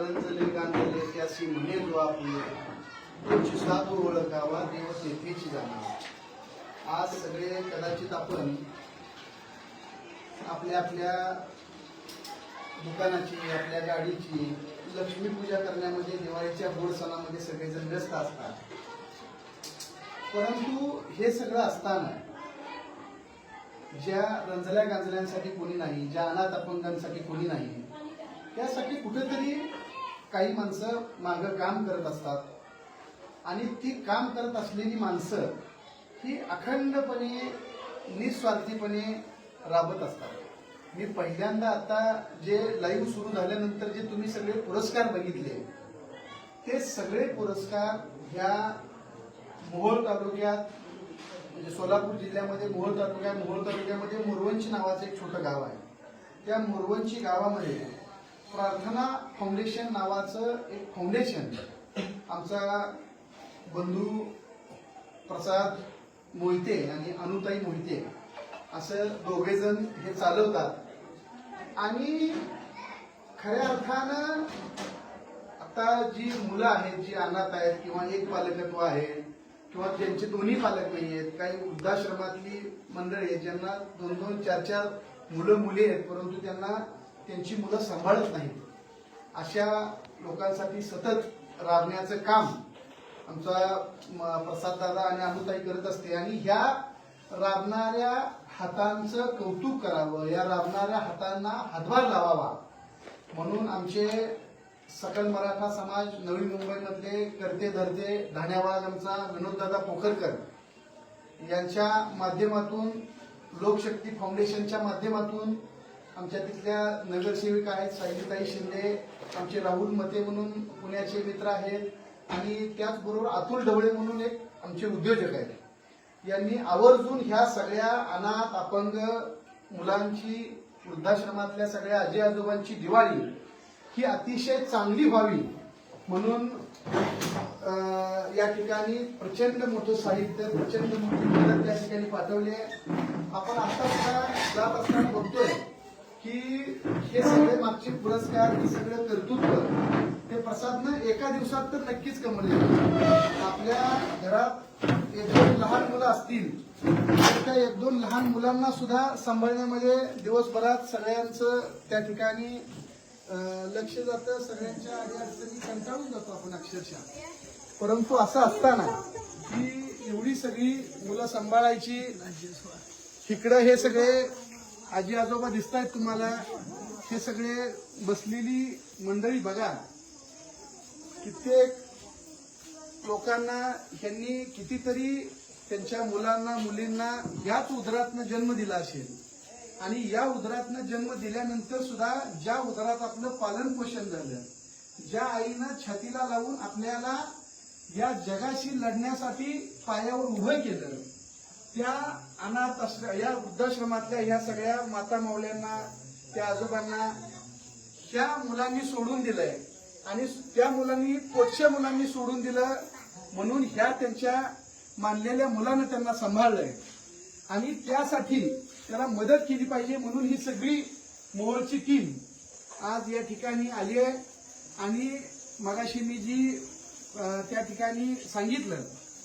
रंजले गांजले त्यासी म्हणे जो आपले. तुमची साधू ओळखावा देव तेथेची जाणार आज सगळे कदाचित आपण आपल्या आपल्या दुकानाची आपल्या गाडीची लक्ष्मीपूजा करण्यामध्ये दिवाळीच्या गोड सणामध्ये सगळेजण व्यस्त असतात. परंतु हे सगळं असताना ज्या रंजल्या गांजल्यांसाठी कोणी नाही ज्या अनाथ अपंगांसाठी कोणी नाही त्यासाठी कुठेतरी काही माणसं मागं काम करत असतात. आणि ती काम करत असलेली माणसं ही अखंडपणे निस्वार्थीपणे राबत असतात. मी पहिल्यांदा आता जे लाईव्ह सुरू झाल्यानंतर जे तुम्ही सगळे पुरस्कार बघितले ते सगळे पुरस्कार ह्या मोहोळ तालुक्यात म्हणजे सोलापूर जिल्ह्यामध्ये मोहोळ तालुक्यात मोहोळ तालुक्यामध्ये मुरवंची नावाचं एक छोटं गाव आहे. त्या मुरवंची गावामध्ये प्रार्थना फाउंडेशन नावाचं एक फाउंडेशन आमचा बंधू प्रसाद मोहिते आणि अनुताई मोहिते असं दोघेजण हे चालवतात. आणि खऱ्या अर्थानं आता जी मुलं आहेत जी अनाथ आहेत किंवा एक पालकत्व आहे किंवा ज्यांचे दोन्ही पालक नाही आहेत काही वृद्धाश्रमातली मंडळी आहेत ज्यांना दोन दोन चार चार मुलं मुली आहेत परंतु त्यांना त्यांची मुलं सांभाळत नाहीत. अशा लोकांसाठी सतत राबण्याचं काम आमचा प्रसाद दादा आणि अनुताई करत असते. आणि ह्या राबणाऱ्या हातांचं कौतुक करावं या राबणाऱ्या हातांना हातभार लावावा. म्हणून आमचे सकल मराठा समाज नवी मुंबईमधले करते धरते धाण्यावाळ आमचा विनोददादा पोखरकर यांच्या माध्यमातून लोकशक्ती फाउंडेशनच्या माध्यमातून आमच्या तिथल्या नगरसेविका आहेत सायलीताई शिंदे आमचे राहुल मते म्हणून पुण्याचे मित्र आहेत आणि त्याचबरोबर अतुल ढवळे म्हणून एक आमचे उद्योजक आहेत. यांनी आवर्जून ह्या सगळ्या अनाथ अपंग मुलांची वृद्धाश्रमातल्या सगळ्या आजी आजोबांची दिवाळी ही अतिशय चांगली व्हावी म्हणून या ठिकाणी प्रचंड मोठं साहित्य प्रचंड मोठी मदत त्या ठिकाणी पाठवली आहे. आपण आता जात असताना बघतोय. की हे सगळे मागचे पुरस्कार हे सगळं कर्तृत्व हे प्रसादनं एका दिवसात तर नक्कीच कमवले आपल्या घरात एक दोन लहान मुलं असतील तर त्या एक दोन लहान मुलांना सुद्धा सांभाळण्यामध्ये दिवसभरात सगळ्यांचं त्या ठिकाणी लक्ष जातं सगळ्यांच्या अडीअडचणी कंटाळून जातो आपण अक्षरशः. परंतु असं असताना की एवढी सगळी मुलं सांभाळायची इकडं हे सगळे आजी आजोबा दिसतायत तुम्हाला. हे सगळे बसलेली मंडळी बघा. कित्येक लोकांना त्यांनी कितीतरी त्यांच्या मुलांना मुलींना याच उदरातनं जन्म दिला असेल. आणि या उदरातनं जन्म दिल्यानंतर सुद्धा ज्या उदरात आपलं पालन पोषण झालं ज्या आईनं छातीला लावून आपल्याला या जगाशी लढण्यासाठी पायावर उभं केलं त्या अनाथ असल्या या वृद्धाश्रमातल्या ह्या सगळ्या माता मावल्यांना त्या आजोबांना त्या मुलांनी सोडून दिलंय. आणि त्या मुलांनी पोटच्या मुलांनी सोडून दिलं? म्हणून ह्या त्यांच्या मानलेल्या मुलानं त्यांना सांभाळलंय. आणि त्यासाठी त्याला मदत केली पाहिजे म्हणून ही सगळी मोहरची टीम आज या ठिकाणी आली आहे. आणि मगाशी मी जी त्या ठिकाणी सांगितलं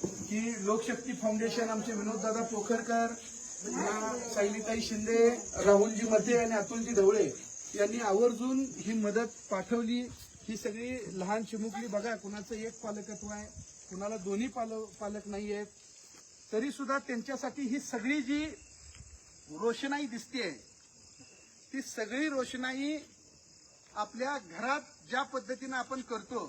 की लोकशक्ती फाउंडेशन आमचे विनोददादा पोखरकर या सायलीताई शिंदे राहुलजी मते आणि अतुलजी ढवळे यांनी आवर्जून ही मदत पाठवली. ही सगळी लहान चिमुकली बघा कुणाचं एक पालकत्व आहे कुणाला दोन्ही पाल पालक नाही आहेत. तरी सुद्धा त्यांच्यासाठी ही सगळी जी रोषणाई दिसते ती सगळी रोषणाई आपल्या घरात ज्या पद्धतीनं आपण करतो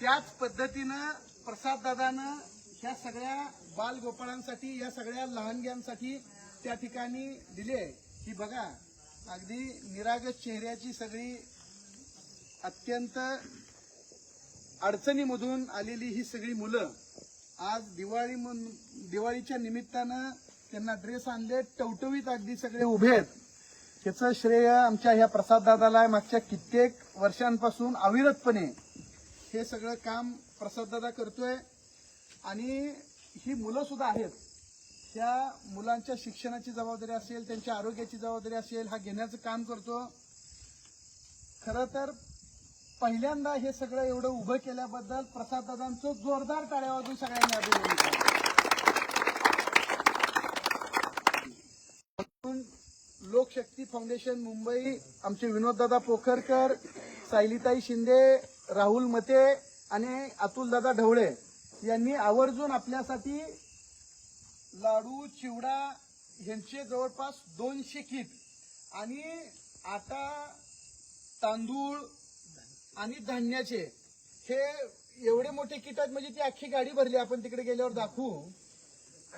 त्याच पद्धतीनं प्रसाद दादानं ह्या सगळ्या बालगोपाळांसाठी या सगळ्या लहानग्यांसाठी त्या ठिकाणी दिले. ही बघा अगदी निरागस चेहऱ्याची सगळी अत्यंत अडचणीमधून आलेली ही सगळी मुलं. आज दिवाळी दिवाळीच्या निमित्तानं त्यांना ड्रेस आणले टवटवीत अगदी सगळे उभे आहेत. त्याचं श्रेय आमच्या ह्या प्रसाद दादाला मागच्या कित्येक वर्षांपासून अविरतपणे हे सगळं काम प्रसाद दादा करतोय. आणि ही मुलं सुद्धा आहेत. त्या मुलांच्या शिक्षणाची जबाबदारी असेल त्यांच्या आरोग्याची जबाबदारी असेल हा घेण्याचं काम करतो. खरं तर पहिल्यांदा हे सगळं एवढं उभं केल्याबद्दल प्रसाद दादांचं जोरदार टाळ्या वाजून सगळ्यांनी अभिनंदन म्हणून लोकशक्ती फाउंडेशन मुंबई आमचे विनोददादा पोखरकर सायलीताई शिंदे राहुल मते आणि अतुलदादा ढवळे यांनी आवर्जून आपल्यासाठी लाडू चिवडा यांचे जवळपास दोनशे किट आणि आटा तांदूळ आणि धान्याचे. हे एवढे मोठे किट आहेत म्हणजे ती अख्खी गाडी भरली. आपण तिकडे गेल्यावर दाखवू.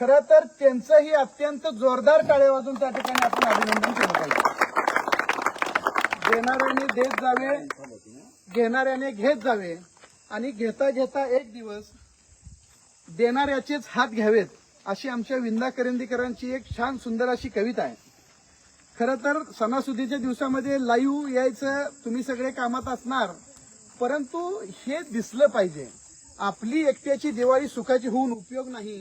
खरं तर त्यांचंही अत्यंत जोरदार टाळे वाजून त्या ठिकाणी आपण अभिनंदन केलं पाहिजे. देणाऱ्यांनी देत जावे. घेणाऱ्याने घेत जावे आणि घेता घेता एक दिवस देणाऱ्याचेच हात घ्यावेत अशी आमच्या विंदा करंदीकरांची एक छान सुंदर अशी कविता आहे. खरं तर सणासुदीच्या दिवसामध्ये लाईव्ह यायचं तुम्ही सगळे कामात असणार परंतु हे दिसलं पाहिजे. आपली एकट्याची दिवाळी सुखाची होऊन उपयोग नाही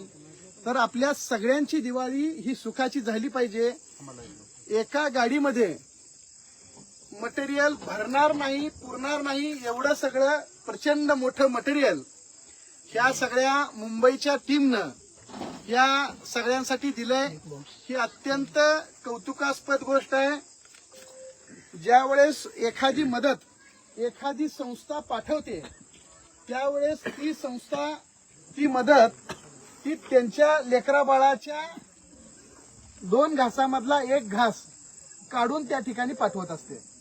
तर आपल्या सगळ्यांची दिवाळी ही सुखाची झाली पाहिजे. एका गाडीमध्ये मटेरियल भरणार नाही पुरणार नाही एवढं सगळं प्रचंड मोठं मटेरियल ह्या सगळ्या मुंबईच्या टीमनं या सगळ्यांसाठी दिलंय. ही अत्यंत कौतुकास्पद गोष्ट आहे. ज्यावेळेस एखादी मदत एखादी संस्था पाठवते त्यावेळेस ती संस्था ती मदत ती त्यांच्या लेकरा बाळाच्या दोन घासामधला एक घास काढून त्या ठिकाणी पाठवत असते.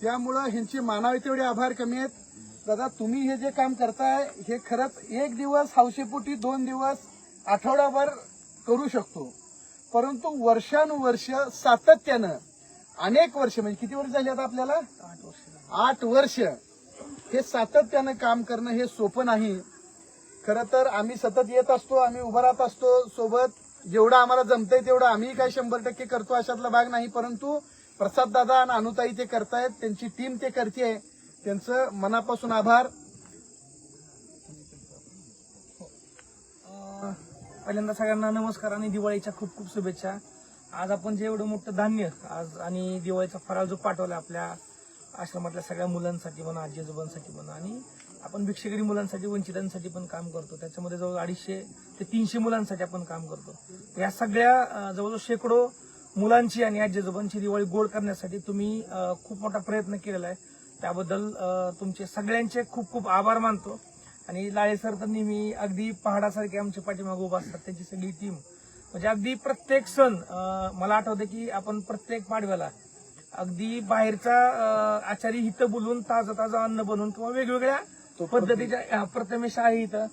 त्यामुळं ह्यांचे मानावे तेवढे आभार कमी आहेत. दादा तुम्ही हे जे काम करताय हे खरंच एक दिवस हौशेपोटी दोन दिवस आठवडाभर करू शकतो. परंतु वर्षानुवर्ष सातत्यानं अनेक वर्ष म्हणजे किती वर्ष झाली आता आपल्याला? आठ वर्ष हे सातत्यानं काम करणं हे सोपं नाही. खरं तर आम्ही सतत येत असतो आम्ही उभं राहत असतो सोबत. जेवढं आम्हाला जमतंय तेवढं आम्ही काय शंभर टक्के करतो अशातला भाग नाही परंतु प्रसाद दादा आणि अनुताई ते करतायत त्यांची टीम ते करते. त्यांचं मनापासून आभार. पहिल्यांदा सगळ्यांना नमस्कार आणि दिवाळीच्या खूप खूप शुभेच्छा. आज आपण जे एवढं मोठं धान्य आज आणि दिवाळीचा फराळ जो पाठवला आपल्या आश्रमातल्या सगळ्या मुलांसाठी म्हणा आजी आजोबांसाठी म्हणा आणि आपण भिक्षेकरी मुलांसाठी वंचितांसाठी पण काम करतो. त्याच्यामध्ये जवळ अडीचशे ते तीनशे मुलांसाठी आपण काम करतो. या सगळ्या जवळजवळ शेकडो मुलांची आणि आजी आजोबांची दिवाळी गोड करण्यासाठी तुम्ही खूप मोठा प्रयत्न केलेला आहे. त्याबद्दल तुमचे सगळ्यांचे खूप खूप आभार मानतो. आणि लाळे सर तर नेहमी अगदी पहाडासारखे आमच्या पाठीमागे उभा असतात त्यांची सगळी टीम म्हणजे अगदी प्रत्येक सण मला आठवतं की आपण प्रत्येक पाडव्याला अगदी बाहेरचा आचारी हिथं बोलून ताजं ताजं अन्न बनवून किंवा वेगवेगळ्या पद्धतीच्या प्रथमेश आहे इथं.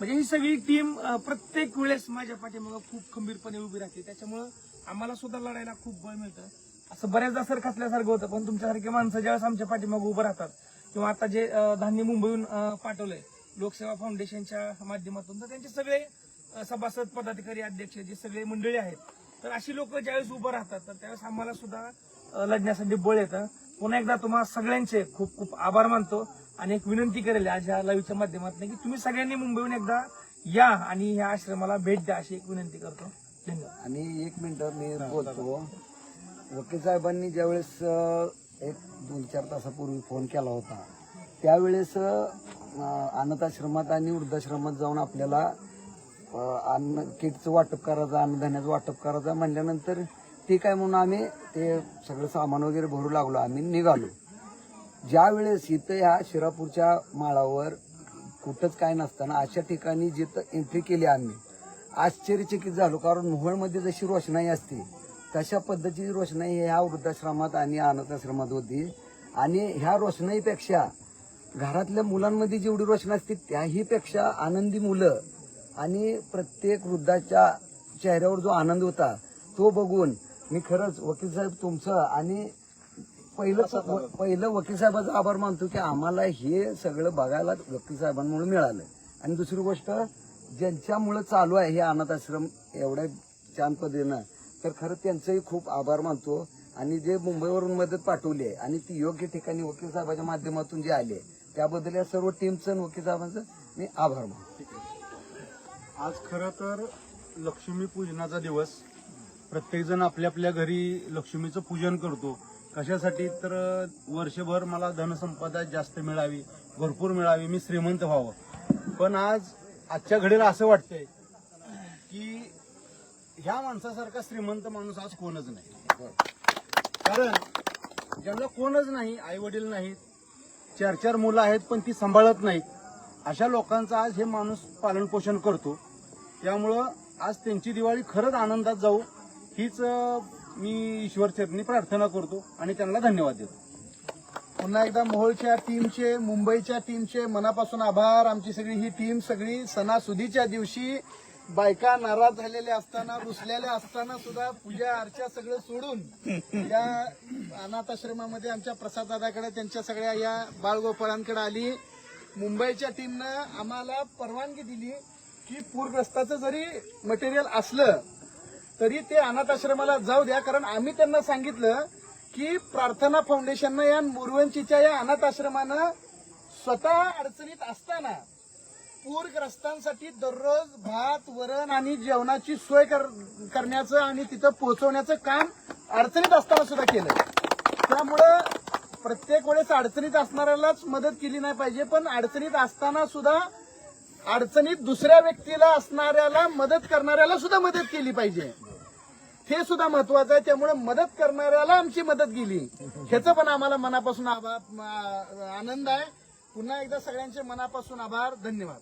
म्हणजे ही सगळी टीम प्रत्येक वेळेस माझ्या पाठीमागं खूप खंबीरपणे उभी राहते. त्याच्यामुळं आम्हाला सुद्धा लढायला खूप बळ मिळतं. असं बऱ्याचदा सर खचल्यासारखं होतं पण तुमच्यासारखे माणसं ज्यावेळेस आमच्या पाठीमागे उभं राहतात किंवा आता जे धान्य मुंबईहून पाठवलंय लोकसेवा फाउंडेशनच्या माध्यमातून तर त्यांचे सगळे सभासद पदाधिकारी अध्यक्ष जे सगळे मंडळी आहेत तर अशी लोक ज्यावेळेस उभं राहतात तर त्यावेळेस आम्हाला सुद्धा लढण्यासाठी बळ येतं. पुन्हा एकदा तुम्हाला सगळ्यांचे खूप खूप आभार मानतो आणि एक विनंती करेल आज ह्या लाईव्हच्या माध्यमातून की तुम्ही सगळ्यांनी मुंबईहून एकदा या आणि ह्या आश्रमाला भेट द्या अशी एक विनंती करतो. आणि एक मिनिट मी बोलतो. वकील साहेबांनी ज्यावेळेस एक दोन चार तासापूर्वी फोन केला होता त्यावेळेस अनाथाश्रमात आणि वृद्धाश्रमात जाऊन आपल्याला अन्न किटचं वाटप करायचं अन्नधान्याचं वाटप करायचं म्हणल्यानंतर ठीक आहे म्हणून आम्ही ते सगळं सामान वगैरे भरू लागलो. आम्ही निघालो. ज्यावेळेस इथं ह्या शिरापूरच्या माळावर कुठंच काय नसताना अशा ठिकाणी जिथं एंट्री केली आम्ही आश्चर्यचकित झालो कारण मोहोळमध्ये जशी रोषणाई असते तशा पद्धतीची रोषणाई ह्या वृद्धाश्रमात आणि अनाथाश्रमात होती. आणि ह्या रोषणाईपेक्षा घरातल्या मुलांमध्ये जेवढी रोषणाई असते त्याहीपेक्षा आनंदी मुलं आणि प्रत्येक वृद्धाच्या चेहऱ्यावर जो आनंद होता तो बघून मी खरंच वकील साहेब तुमचं आणि पहिलं पहिलं वकील साहेबाचा आभार मानतो की आम्हाला हे सगळं बघायला वकील साहेबांमुळे मिळालं. आणि दुसरी गोष्ट ज्यांच्यामुळे चालू आहे हे अनाथ आश्रम एवढ्या छान पद्धतीनं तर खरं त्यांचंही खूप आभार मानतो. आणि जे मुंबईवरून मदत पाठवली आहे आणि ती योग्य ठिकाणी वकील साहेबांच्या माध्यमातून जे आले त्याबद्दल या सर्व टीमचं आणि वकील साहेबांचं मी आभार मानतो. आज खरं तर लक्ष्मी पूजनाचा दिवस. प्रत्येकजण आपल्या आपल्या घरी लक्ष्मीचं पूजन करतो. कशासाठी? तर वर्षभर मला धनसंपदा जास्त मिळावी भरपूर मिळावी मी श्रीमंत व्हावं. पण आज आजच्या घडीला असं वाटतंय की ह्या माणसासारखा श्रीमंत माणूस आज कोणच नाही. कारण ज्यांना कोणच नाही आई वडील नाहीत चार चार मुलं आहेत पण ती सांभाळत नाहीत अशा लोकांचं आज हे माणूस पालन पोषण करतो. त्यामुळं आज त्यांची दिवाळी खरंच आनंदात जाऊ हीच मी ईश्वर चरणी प्रार्थना करतो आणि त्यांना धन्यवाद देतो. पुन्हा एकदा मोहोळच्या टीमचे मुंबईच्या टीमचे मनापासून आभार. आमची सगळी ही टीम सगळी सणासुदीच्या दिवशी बायका नाराज झालेल्या असताना रुसलेल्या असताना सुद्धा पूजा अर्चा सगळं सोडून या अनाथ आश्रमामध्ये आमच्या प्रसाद दादाकडे त्यांच्या सगळ्या या बाळगोपाळांकडे आली. मुंबईच्या टीमनं आम्हाला परवानगी दिली की पूरग्रस्ताचं जरी मटेरियल असलं तरी ते अनाथ आश्रमाला जाऊ द्या. कारण आम्ही त्यांना सांगितलं की प्रार्थना फाउंडेशननं या मुरवंचीच्या या अनाथ आश्रमानं स्वतः अडचणीत असताना पूरग्रस्तांसाठी दररोज भात वरण आणि जेवणाची सोय कर- करण्याचं आणि तिथं पोहोचवण्याचं काम अडचणीत असताना सुद्धा केलं. त्यामुळं प्रत्येक वेळेस अडचणीत असणाऱ्यालाच मदत केली नाही पाहिजे पण अडचणीत असताना सुद्धा अडचणीत दुसऱ्या व्यक्तीला असणाऱ्याला मदत करणाऱ्याला सुद्धा मदत केली पाहिजे. हे सुद्धा महत्वाचं आहे. त्यामुळे मदत करणाऱ्याला आमची मदत गेली. ह्याचं पण आम्हाला मनापासून आभार आनंद आहे. पुन्हा एकदा सगळ्यांचे मनापासून आभार. धन्यवाद.